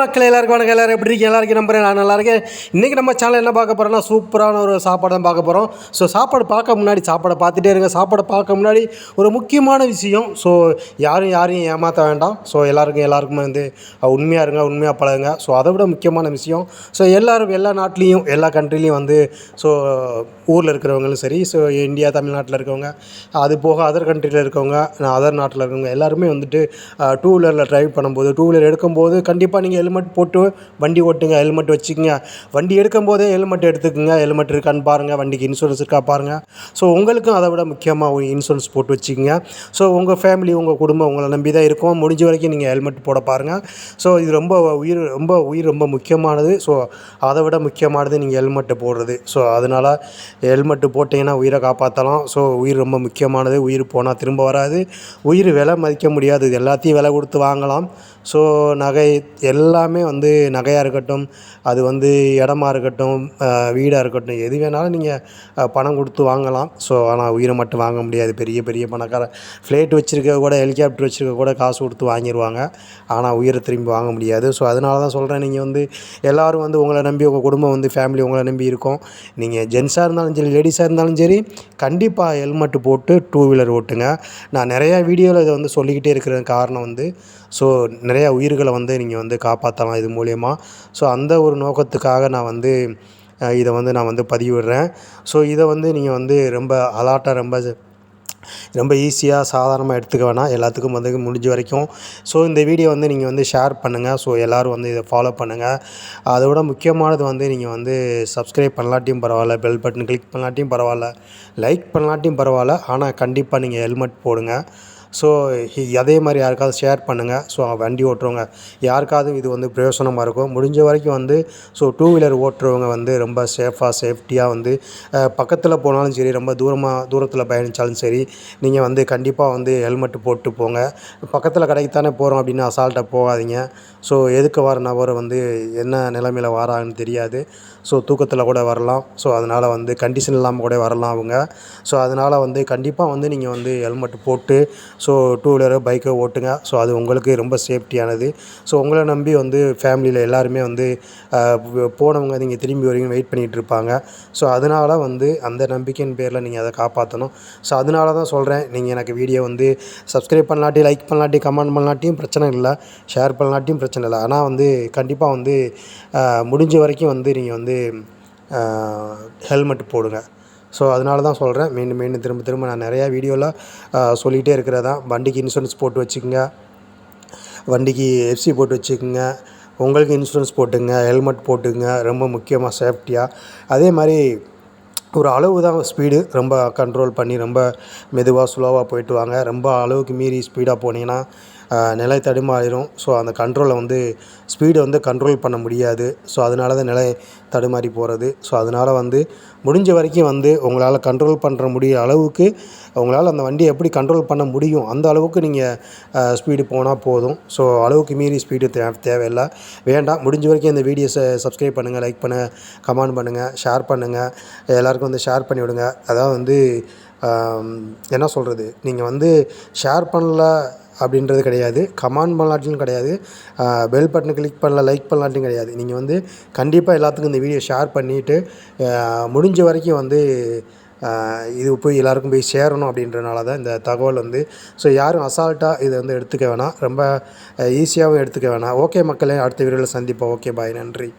மக்கள் எல்லாருக்கும் வணக்கம். எல்லோரும் எப்படி இருக்கீங்க? எல்லாருக்கும் நம்புறேன். நான் நல்லா இருக்கேன். இன்றைக்கி நம்ம சேனல் என்ன பார்க்க போகிறோம்னா சூப்பரான ஒரு சாப்பாடு தான் பார்க்க போகிறோம் ஸோ சாப்பாடு பார்க்க முன்னாடி சாப்பாடை பார்த்துட்டே இருங்க. சாப்பாடை பார்க்க முன்னாடி ஒரு முக்கியமான விஷயம். ஸோ யாரும் யாரையும் ஏமாற்ற வேண்டாம். ஸோ எல்லாருக்கும் எல்லாருக்குமே வந்து உண்மையாக இருங்க உண்மையாக பழகுங்க. ஸோ அதை விட முக்கியமான விஷயம். ஸோ எல்லோரும் எல்லா நாட்டிலையும் எல்லா கண்ட்ரிலையும் வந்து ஸோ ஊரில் இருக்கிறவங்களும் சரி ஸோ இந்தியா தமிழ்நாட்டில் இருக்கவங்க அது போக அதர் கண்ட்ரியில் இருக்கவங்க அதர் நாட்டில் இருக்கவங்க எல்லாருமே வந்துட்டு டூ வீலரில் ட்ரைவ் பண்ணும்போது டூ வீலர் எடுக்கும்போது கண்டிப்பாக நீங்கள் ஹெல்மெட் போட்டு வண்டி ஓட்டுங்க ஹெல்மெட் வச்சுக்கோங்க. வண்டி எடுக்கும்போதே ஹெல்மெட் எடுத்துக்கோங்க ஹெல்மெட் இருக்கான்னு பாருங்கள் வண்டிக்கு இன்சூரன்ஸ் இருக்கா பாருங்கள் ஸோ உங்களுக்கும் அதை விட முக்கியமாக ஒரு இன்சூரன்ஸ் போட்டு வச்சுக்கோங்க. ஸோ உங்கள் ஃபேமிலி உங்கள் குடும்பம் உங்களை நம்பி தான் இருக்கும். முடிஞ்ச வரைக்கும் நீங்கள் ஹெல்மெட் போட பாருங்கள் ஸோ இது ரொம்ப உயிர் ரொம்ப உயிர் ரொம்ப முக்கியமானது. ஸோ அதை விட முக்கியமானது நீங்கள் ஹெல்மெட்டு போடுறது. ஸோ அதனால் ஹெல்மெட்டு போட்டிங்கன்னா உயிரை காப்பாற்றலாம் ஸோ உயிர் ரொம்ப முக்கியமானது. உயிர் போனால் திரும்ப வராது. உயிர் விலை மதிக்க முடியாது. இது எல்லாத்தையும் விலை கொடுத்து வாங்கலாம். ஸோ நகை எல்லா எல்லாமே வந்து நகையாக இருக்கட்டும் அது வந்து இடமா இருக்கட்டும் வீடாக இருக்கட்டும் எது வேணாலும் நீங்கள் பணம் கொடுத்து வாங்கலாம். ஸோ ஆனால் உயிரை மட்டும் வாங்க முடியாது. பெரிய பெரிய பணக்கார ஃப்ளைட் வச்சுருக்க கூட ஹெலிகாப்டர் வச்சுருக்க கூட காசு கொடுத்து வாங்கிடுவாங்க ஆனால் உயிரை திரும்பி வாங்க முடியாது. ஸோ அதனால தான் சொல்கிறேன் நீங்கள் வந்து எல்லோரும் வந்து உங்களை நம்பி உங்கள் குடும்பம் வந்து ஃபேமிலி உங்களை நம்பி இருக்கும். நீங்கள் ஜென்ஸாக இருந்தாலும் சரி லேடிஸாக இருந்தாலும் சரி கண்டிப்பாக ஹெல்மெட்டு போட்டு டூ வீலர் ஓட்டுங்க. நான் நிறையா வீடியோவில் இதை வந்து சொல்லிக்கிட்டே இருக்கிற காரணம் வந்து ஸோ நிறையா உயிர்களை வந்து நீங்கள் வந்து காப்பாற்றலாம் இது மூலயமா. ஸோ அந்த ஒரு நோக்கத்துக்காக நான் வந்து இதை வந்து நான் வந்து பதிவிடுறேன். ஸோ இதை வந்து நீங்கள் வந்து ரொம்ப அலாட்டாக ரொம்ப ரொம்ப ஈஸியாக சாதாரணமாக எடுத்துக்க வேணாம். எல்லாத்துக்கும் வந்து முடிஞ்ச வரைக்கும். ஸோ இந்த வீடியோ வந்து நீங்கள் வந்து ஷேர் பண்ணுங்கள் ஸோ எல்லோரும் வந்து இதை ஃபாலோ பண்ணுங்கள் அதை விட முக்கியமானது வந்து நீங்கள் வந்து சப்ஸ்கிரைப் பண்ணலாட்டியும் பரவாயில்ல. பெல் பட்டன் கிளிக் பண்ணலாட்டியும் பரவாயில்ல. லைக் பண்ணலாட்டியும் பரவாயில்ல. ஆனால் கண்டிப்பாக நீங்கள் ஹெல்மெட் போடுங்க. ஸோ அதே மாதிரி யாருக்காவது ஷேர் பண்ணுங்கள் ஸோ வண்டி ஓட்டுறவங்க யாருக்காவது இது வந்து பிரயோசனமாக இருக்கும் முடிஞ்ச வரைக்கும் வந்து ஸோ டூ வீலர் ஓட்டுறவங்க வந்து ரொம்ப சேஃபாக சேஃப்டியாக வந்து பக்கத்தில் போனாலும் சரி ரொம்ப தூரமாக தூரத்தில் பயணித்தாலும் சரி நீங்கள் வந்து கண்டிப்பாக வந்து ஹெல்மெட் போட்டு போங்க. பக்கத்தில் கடைக்கு தானே போகிறோம் அப்படின்னு அசால்ட்டாக போகாதீங்க. ஸோ எதுக்கு வர நபர் வந்து என்ன நிலைமையில் வராங்கன்னு தெரியாது. ஸோ தூக்கத்தில் கூட வரலாம். ஸோ அதனால் வந்து கண்டிஷன் இல்லாமல் கூட வரலாம் அவங்க. ஸோ அதனால் வந்து கண்டிப்பாக வந்து நீங்கள் வந்து ஹெல்மெட் போட்டு ஸோ டூ வீலரோ பைக்கோ ஓட்டுங்க. ஸோ அது உங்களுக்கு ரொம்ப சேஃப்டியானது ஸோ உங்களை நம்பி வந்து ஃபேமிலியில் எல்லாருமே வந்து போனவங்க நீங்கள் திரும்பி வரீங்க வெயிட் பண்ணிகிட்டு இருப்பாங்க. ஸோ அதனால் வந்து அந்த நம்பிக்கையின் பேரில் நீங்கள் அதை காப்பாற்றணும் ஸோ அதனால தான் சொல்கிறேன் நீங்கள் எனக்கு வீடியோ வந்து சப்ஸ்கிரைப் பண்ணலாட்டி லைக் பண்ணலாட்டி கமெண்ட் பண்ணலாட்டியும் பிரச்சனை இல்லை. ஷேர் பண்ணலாட்டியும் பிரச்சனை இல்லை. ஆனால் வந்து கண்டிப்பாக வந்து முடிஞ்ச வரைக்கும் வந்து நீங்கள் வந்து ஹெல்மெட் போடுங்க. ஸோ அதனால தான் சொல்கிறேன் மீண்டும் மீண்டும் திரும்ப திரும்ப நான் நிறையா வீடியோவில் சொல்லிகிட்டே இருக்கிறதான் வண்டிக்கு இன்சூரன்ஸ் போட்டு வச்சுக்கோங்க. வண்டிக்கு எஃப்சி போட்டு வச்சுக்கோங்க. உங்களுக்கு இன்சூரன்ஸ் போட்டுங்க. ஹெல்மெட் போட்டுங்க. ரொம்ப முக்கியமாக சேஃப்டியாக அதே மாதிரி ஒரு அளவு தான் ஸ்பீடு ரொம்ப கண்ட்ரோல் பண்ணி ரொம்ப மெதுவாக ஸ்லோவாக போயிட்டு வாங்க. ரொம்ப அளவுக்கு மீறி ஸ்பீடாக போனீங்கன்னா நிலை தடுமாறிடும் ஸோ அந்த கண்ட்ரோலை வந்து ஸ்பீடை வந்து கண்ட்ரோல் பண்ண முடியாது. ஸோ அதனால தான் நிலை தடுமாறி போகிறது ஸோ அதனால் வந்து முடிஞ்ச வரைக்கும் வந்து உங்களால் கண்ட்ரோல் பண்ணுற முடிய அளவுக்கு உங்களால் அந்த வண்டியை எப்படி கண்ட்ரோல் பண்ண முடியும்? அந்த அளவுக்கு நீங்கள் ஸ்பீடு போனால் போதும். ஸோ அளவுக்கு மீறி ஸ்பீடு தே தேவையில்லை. வேண்டாம். முடிஞ்ச வரைக்கும் இந்த வீடியோஸை சப்ஸ்கிரைப் பண்ணுங்கள் லைக் பண்ணுங்கள் கமெண்ட் பண்ணுங்கள் ஷேர் பண்ணுங்கள் எல்லாருக்கும் வந்து ஷேர் பண்ணிவிடுங்க. அதாவது வந்து என்ன சொல்கிறது நீங்கள் வந்து ஷேர் பண்ணல அப்படின்றது கிடையாது. கமெண்ட் பண்ணலாட்டியும் கிடையாது. பெல் பட்டனை கிளிக் பண்ணல லைக் பண்ணலாட்டியும் கிடையாது. நீங்கள் வந்து கண்டிப்பாக எல்லாத்துக்கும் இந்த வீடியோ ஷேர் பண்ணிவிட்டு முடிஞ்ச வரைக்கும் வந்து இது போய் எல்லாருக்கும் போய் சேரணும் அப்படின்றனால தான் இந்த தகவல் வந்து. ஸோ யாரும் அசால்ட்டாக இதை வந்து எடுத்துக்க வேணாம். ரொம்ப ஈஸியாகவும் எடுத்துக்க வேணாம். ஓகே மக்களே அடுத்த வீடியோவில் சந்திப்போம். ஓகே பாய் நன்றி.